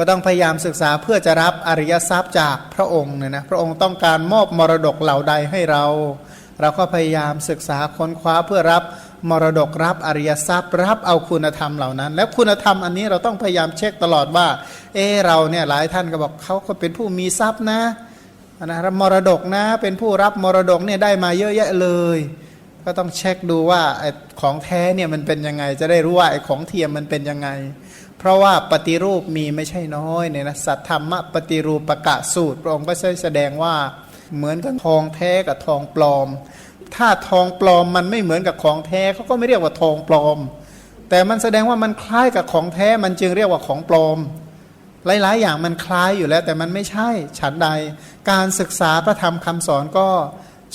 ก็ต้องพยายามศึกษาเพื่อจะรับอริยทรัพย์จากพระองค์เนี่ยนะพระองค์ต้องการมอบมรดกเหล่าใดให้เรา เราก็พยายามศึกษาค้นคว้าเพื่อรับมรดกรับอริยทรัพย์ รับเอาคุณธรรมเหล่านั้น แล้วคุณธรรมอันนี้เราต้องพยายามเช็คตลอดว่า เออเราเนี่ยหลายท่านก็บอกเขาก็เป็นผู้มีทรัพย์นะนะรับมรดกนะเป็นผู้รับมรดกเนี่ยได้มาเยอะแยะเลย ก็ต้องเช็คดูว่าไอ้ของแท้เนี่ยมันเป็นยังไงจะได้รู้ว่าไอ้ของเทียมมันเป็นยังไง เพราะว่าปฏิรูปมีไม่ใช่น้อยเนี่ยนะสัทธรรมปฏิรูปประกะสูตรพระองค์ก็ได้แสดงว่าเหมือนกับทองแท้กับทองปลอม ถ้าทองปลอมมันไม่เหมือนกับของแท้เขาก็ไม่เรียกว่าทองปลอม แต่มันแสดงว่ามันคล้ายกับของแท้มันจึงเรียกว่าของปลอม หลาย ๆ อย่างมันคล้ายอยู่แล้ว แต่มันไม่ใช่ฉันใด การศึกษาพระธรรมคำสอนก็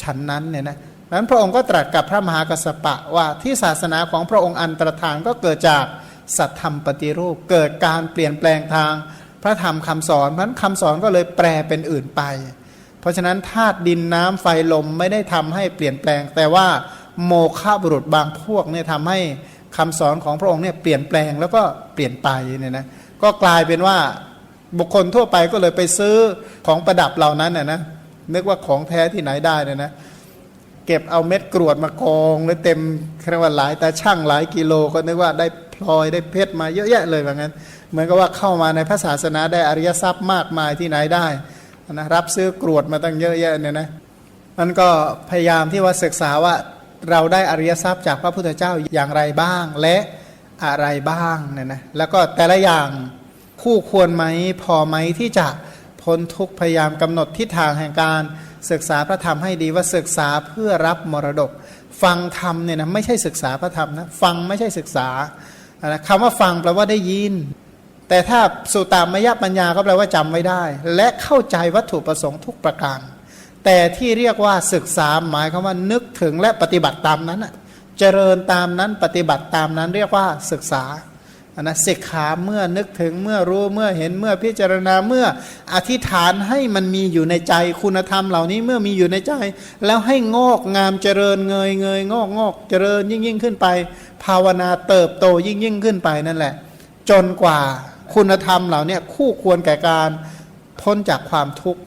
ฉันนั้นเนี่ยนะนั้นพระองค์ก็ตรัสกับพระมหากัสสปะว่าที่ศาสนาของพระองค์อันตรธานก็เกิดจาก สัตธรรมปฏิรูป เกิดการเปลี่ยนแปลงทางพระธรรมคำสอนเพราะฉะนั้นคำสอนก็เลยแปลเป็นอื่นไป เพราะฉะนั้นธาตุดินน้ำไฟลมไม่ได้ทำให้เปลี่ยนแปลง แต่ว่าโมฆะบุรุษบางพวกเนี่ยทำให้คำสอนของพระองค์เนี่ยเปลี่ยนแปลงแล้วก็เปลี่ยนไปเนี่ยนะก็กลายเป็นว่าบุคคลทั่วไปก็เลยไปซื้อของประดับเหล่านั้นน่ยนะนึกว่าของแท้ที่ไหนได้เนี่ยนะเก็บเอาเม็ดกรวดมากองแล้วเต็มเรียกว่าหลายแต่ช่างหลายกิโลก็นึกว่าได้ พลอยได้เพชรมาเยอะแยะเลยว่างั้น เหมือนกับว่าเข้ามาในพระศาสนาได้อริยทรัพย์มากมายที่ไหนได้นะรับซื้อกรวดมาตั้งเยอะแยะเนี่ยนะมันก็พยายามที่ว่าศึกษาว่าเราได้อริยทรัพย์จากพระพุทธเจ้าอย่างไรบ้าง และอะไรบ้างเนี่ยนะแล้วก็แต่ละอย่างคู่ควรไหมพอไหมที่จะพ้นทุกพยายามกำหนดทิศทางแห่งการศึกษาพระธรรมให้ดีว่าศึกษาเพื่อรับมรดก ฟังธรรมเนี่ยนะไม่ใช่ศึกษาพระธรรมนะฟังไม่ใช่ศึกษา นะคำว่าฟังแปลว่าได้ยิน แต่ถ้าสุตามยปัญญาก็แปลว่าจำไว้ได้ และเข้าใจวัตถุประสงค์ทุกประการ แต่ที่เรียกว่าศึกษาหมายคำว่านึกถึงและปฏิบัติตามนั้นเจริญตามนั้นปฏิบัติตามนั้นเรียกว่าศึกษา นนะศิกขาเมื่อนึกถึงเมื่อรู้เมื่อเห็นเมื่อพิจารณาเมื่ออธิษฐานให้มันมีอยู่ในใจคุณธรรมเหล่านี้เมื่อมีอยู่ในใจ แล้วให้งอกงามเจริญเงยเงยงอกงอกเจริญยิ่งยิ่งขึ้นไป ภาวนาเติบโตยิ่งยิ่งขึ้นไปนั่นแหละ จนกว่าคุณธรรมเหล่านี้คู่ควรแก่การพ้นจากความทุกข์